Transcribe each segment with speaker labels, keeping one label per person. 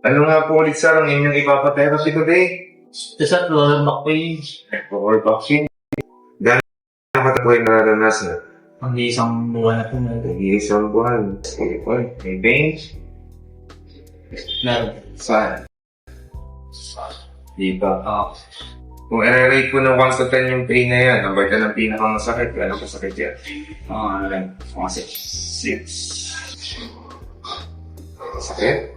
Speaker 1: Ano nga po ulit sir ang inyong ipapatherapy today?
Speaker 2: Ito sa lower back pain.
Speaker 1: Or vaccine? Gano'n naman po yung naranasan?
Speaker 2: Ang isang buwan na po na.
Speaker 1: Nag-iisang buwan. Sige po. May veins?
Speaker 2: Meron.
Speaker 1: Saan? Dito.
Speaker 2: Ah,
Speaker 1: Kung i-rate ko ng 1 to 10 yung pain na yan, number ka ng pinakang masakit, gano'n kasakit yan?
Speaker 2: mga ano lang. Mga six.
Speaker 1: 6. Sakit?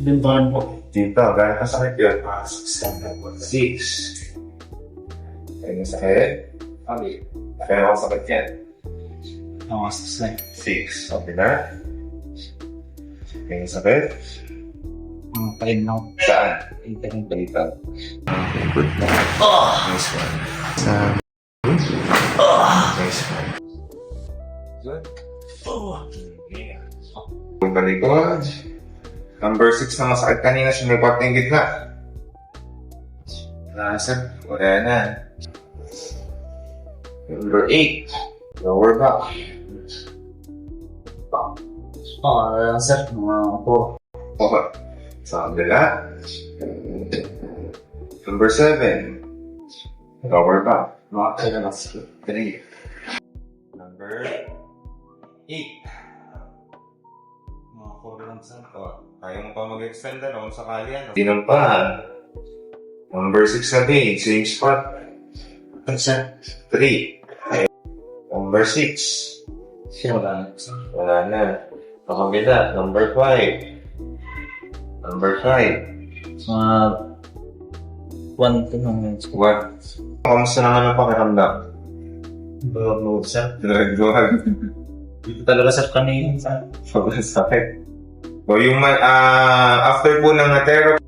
Speaker 2: Bimbahan po.
Speaker 1: Dito, gano'n kasakit yun? 6. Ayun, masakit?
Speaker 2: Kali.
Speaker 1: Gano'n kasakit yan?
Speaker 2: Mga six lang.
Speaker 1: 6. Okay na? Ayun, sakit?
Speaker 2: Mga pain na.
Speaker 1: Saan?
Speaker 2: Eight lang.
Speaker 1: Dito.
Speaker 2: Ah!
Speaker 1: Nice one. Saan? Nice one. Good.
Speaker 2: Oh.
Speaker 1: Yeah. Kung balikod. Number 6 na masakit kanina, sumipot na yung gitna. Nasa, wala na. Number 8. Lower back.
Speaker 2: Ah, sir. Mga po.
Speaker 1: Okay. Sa kabila. Number 7. Lower back.
Speaker 2: Mga kailan na sir.
Speaker 1: 3. Number 8.
Speaker 2: Sir.
Speaker 1: Oh, ayaw mo pa mag-extend na kung sakali yan. Tinang pa. Number 6 na din, same spot.
Speaker 2: Sir.
Speaker 1: 3. Number 6.
Speaker 2: Siya wala na.
Speaker 1: Wala na. Pakabila, number 5. Number 5.
Speaker 2: Mga one to naman.
Speaker 1: What? Kamusta naman ang pakiramdam?
Speaker 2: Bawag mo sir.
Speaker 1: Nagduhag.
Speaker 2: Dito talaga sir kanina. sir.
Speaker 1: Sobrang sakit. So, yung ah, after po ng therapy,